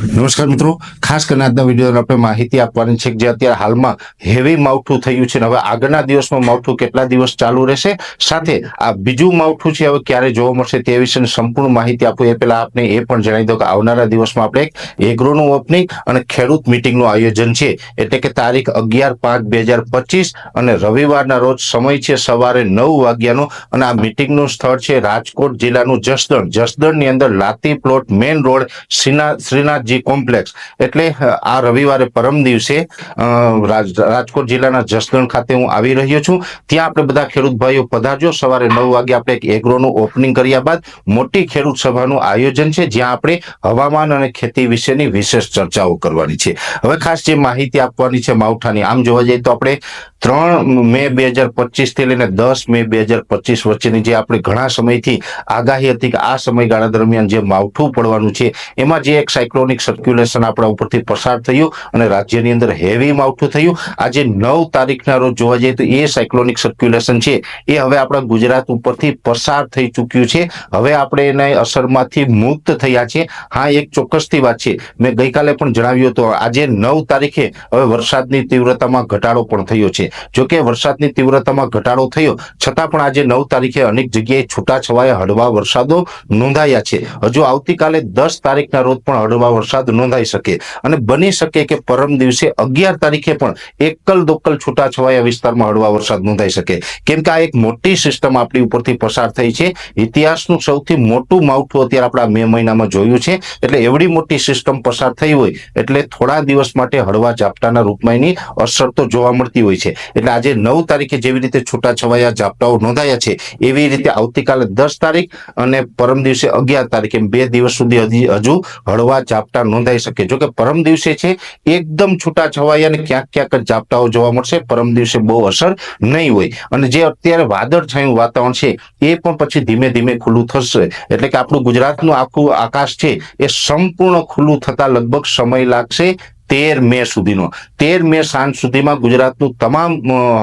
નમસ્કાર મિત્રો. ખાસ કરીને આજના વીડિયો આપણે માહિતી આપવાની છે જે અત્યારે હાલમાં હેવી માવઠું થયું છે હવે આગળના દિવસમાં માવઠું કેટલા દિવસ ચાલુ રહેશે? સાથે આ બીજું માવઠું છે, હવે ક્યારે જોવા મળશે તે વિશેની સંપૂર્ણ માહિતી આપું. એ પહેલા આપને એ પણ જણાવી દો કે આવનારા દિવસમાં આપણે એક એગ્રોનું ઓપનિંગ અને ખેડૂત મિટિંગનું આયોજન છે. એટલે કે તારીખ અગિયાર પાંચ બે હજાર પચીસ અને રવિવારના રોજ સમય છે સવારે નવ વાગ્યાનો. અને આ મિટિંગનું સ્થળ છે રાજકોટ જિલ્લાનું જસદણ. જસદણની અંદર લાતી પ્લોટ મેઇન રોડ શ્રીના શ્રીનાથજી કોમ્પ્લેક્સ. એટલે આ રવિવારે પરમ દિવસે રાજ- રાજકોટ જિલ્લાના જસદણ ખાતે હું આવી રહ્યો છું. ત્યાં આપણે બધા ખેડૂત ભાઈઓ પધારજો. સવારે નવ વાગે આપણે એક એગ્રોનું ઓપનિંગ કર્યા બાદ મોટી ખેડૂત સભાનું આયોજન છે, જ્યાં આપણે હવામાન અને ખેતી વિશેની વિશેષ ચર્ચાઓ કરવાની છે. હવે ખાસ જે માહિતી આપવાની છે માવઠાની, આમ જોવા જઈએ તો આપણે ત્રણ મે બે હજાર પચીસથી લઈને દસ મે બે હજાર પચીસ વચ્ચેની જે આપણે ઘણા સમયથી આગાહી હતી કે આ સમયગાળા દરમિયાન જે માવઠું પડવાનું છે, એમાં જે એક સાયક્લોનિક સર્ક્યુલેશન આપણા ઉપરથી પસાર થયું અને રાજ્યની અંદર હેવી માવઠું થયું. આજે નવ તારીખના રોજ જોવા જઈએ તો એ સાયક્લોનિક સર્ક્યુલેશન છે. એ હવે આપણા ગુજરાત ઉપરથી પસાર થઈ ચૂક્યું છે. હવે આપણે એના અસરમાંથી મુક્ત થયા છે. હા, એક ચોક્કસથી વાત છે. મેં ગઈકાલે પણ જણાવ્યું હતું, આજે નવ તારીખે હવે વરસાદની તીવ્રતામાં ઘટાડો પણ થયો છે. જોકે વરસાદની તીવ્રતામાં ઘટાડો થયો, છતાં પણ આજે નવ તારીખે અનેક જગ્યાએ છૂટાછવાયા હળવા વરસાદો નોંધાયા છે. હજુ આવતીકાલે દસ તારીખના રોજ પણ હળવા વરસાદ નોંધાઈ શકે અને બની શકે કે પરમ દિવસે અગિયાર તારીખે પણ એકલ દોકલ છૂટાછવાયા વિસ્તારમાં હળવા વરસાદ નોંધાઈ શકે. કેમ કે આ એક મોટી સિસ્ટમ આપણી ઉપરથી પસાર થઈ છે. ઇતિહાસનું સૌથી મોટું માવઠું અત્યારે આપણા મે મહિનામાં જોયું છે. એટલે એવડી મોટી સિસ્ટમ પસાર થઈ હોય એટલે થોડા દિવસ માટે હળવા ઝાપટાના રૂપમાં એની અસર તો જોવા મળતી હોય છે. એટલે આજે નવ તારીખે જેવી રીતે છૂટાછવાયા ઝાપટાઓ નોંધાયા છે, એવી રીતે આવતીકાલે દસ તારીખ અને પરમ દિવસે અગિયાર તારીખ એમ બે દિવસ સુધી હજી હજુ હળવા ઝાપટા નોંધાઈ શકે. જો કે પરમ દિવસે છે, એકદમ છૂટાછવાયા અને ક્યાંક ક્યાંક જ ઝાપટાઓ જોવા મળશે. પરમ દિવસે બહુ અસર નહીં હોય. અને જે અત્યારે વાદળ છાયું વાતાવરણ છે, એ પણ પછી ધીમે ધીમે ખુલ્લું થશે. એટલે કે આપણું ગુજરાતનું આખું આકાશ છે, એ સંપૂર્ણ ખુલ્લું થતા લગભગ સમય લાગશે તેર મે સુધીનો. તેર મે સાંજ સુધીમાં ગુજરાતનું તમામ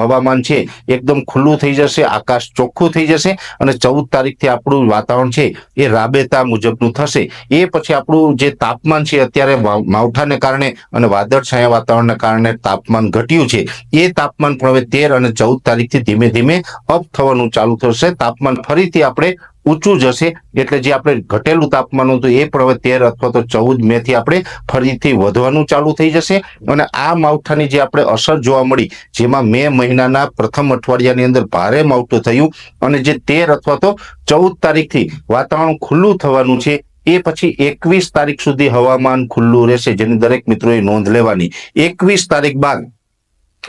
હવામાન છે એકદમ ખુલ્લું થઈ જશે, આકાશ ચોખ્ખું થઈ જશે અને ચૌદ તારીખથી આપણું વાતાવરણ છે એ રાબેતા મુજબનું થશે. એ પછી આપણું જે તાપમાન છે અત્યારે માવઠાને કારણે અને વાદળછાયા વાતાવરણને કારણે તાપમાન ઘટ્યું છે. એ તાપમાન પણ હવે તેર અને ચૌદ તારીખથી ધીમે ધીમે અપ થવાનું ચાલુ થશે. તાપમાન ફરીથી આપણે ઊંચું જશે એટલે જે આપણે ઘટેલું તાપમાન હતું એ પણ હવે તેર અથવા તો ચૌદ મે થી આપણે ફરીથી વધવાનું ચાલુ થઈ જશે. અને આ માવઠાની જે આપણે અસર જોવા મળી, જેમાં મે મહિનાના પ્રથમ અઠવાડિયાની અંદર ભારે માવઠું થયું અને જે તેર અથવા તો ચૌદ તારીખથી વાતાવરણ ખુલ્લું થવાનું છે, એ પછી એકવીસ તારીખ સુધી હવામાન ખુલ્લું રહેશે, જેની દરેક મિત્રોએ નોંધ લેવાની. એકવીસ તારીખ બાદ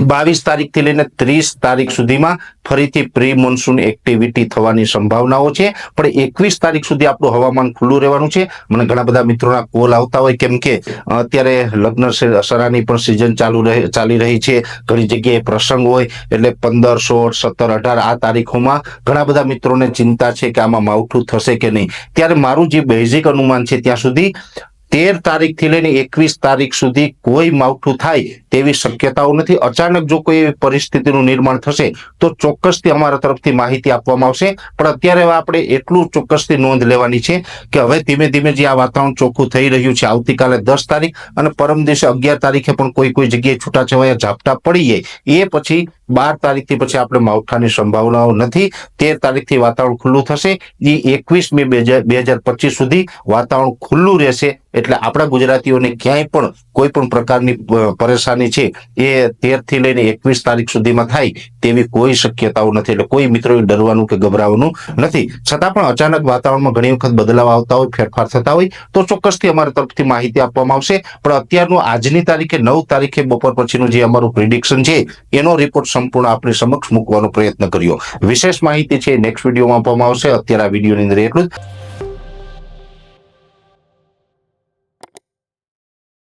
બાવીસ તારીખથી લઈને ત્રીસ તારીખ સુધીમાં ફરીથી પ્રી મોન્સૂન એક્ટિવિટી થવાની સંભાવનાઓ છે. પણ એકવીસ તારીખ સુધી આપણું હવામાન ખુલ્લું રહેવાનું છે. મને ઘણા બધા મિત્રોના કોલ આવતા હોય કેમ કે, અત્યારે લગ્ન સરાની પણ સિઝન ચાલુ રહે, ચાલી રહી છે. ઘણી જગ્યાએ પ્રસંગ હોય, એટલે પંદર, સોળ, સત્તર, અઢાર આ તારીખોમાં ઘણા બધા મિત્રોને ચિંતા છે કે આમાં માવઠું થશે કે નહીં. ત્યારે મારું જે બેઝિક અનુમાન છે ત્યાં સુધી તેર તારીખથી લઈને એકવીસ તારીખ સુધી કોઈ માવઠું થાય તેવી શક્યતાઓ નથી. અચાનક જો કોઈ એવી પરિસ્થિતિનું નિર્માણ થશે, તો ચોક્કસથી અમારા તરફથી માહિતી આપવામાં આવશે. પણ અત્યારે આપણે એટલું ચોક્કસથી નોંધ લેવાની છે કે હવે ધીમે ધીમે જે આ વાતાવરણ ચોખ્ખું થઈ રહ્યું છે, આવતીકાલે દસ તારીખ અને પરમ દિવસે અગિયાર તારીખે પણ કોઈ કોઈ જગ્યાએ છૂટાછવાયા ઝાપટા પડી જાય. એ પછી બાર તારીખથી પછી આપણે માવઠાની સંભાવનાઓ નથી. તેર તારીખથી વાતાવરણ ખુલ્લું થશે. એ એકવીસ મે બે હજાર પચીસ સુધી વાતાવરણ ખુલ્લું રહેશે. એટલે આપણા ગુજરાતીઓને ક્યાંય પણ કોઈ પણ પ્રકારની પરેશાની છે, એ તેરથી લઈને એકવીસ તારીખ સુધીમાં થાય તેવી કોઈ શક્યતાઓ નથી. એટલે કોઈ મિત્રોએ ડરવાનું કે ગભરાવાનું નથી. છતાં પણ અચાનક વાતાવરણમાં ઘણી વખત બદલાવ આવતા હોય, ફેરફાર થતા હોય, તો ચોક્કસથી અમારા તરફથી માહિતી આપવામાં આવશે. પણ અત્યારનું આજની તારીખે નવ તારીખે બપોર પછીનું જે અમારું પ્રિડિક્શન છે, એનો રિપોર્ટ સંપૂર્ણ આપણી સમક્ષ મૂકવાનો પ્રયત્ન કર્યો. વિશેષ માહિતી છે નેક્સ્ટ વિડીયોમાં આપવામાં આવશે. અત્યારે આ વિડીયોની અંદર એટલું જ.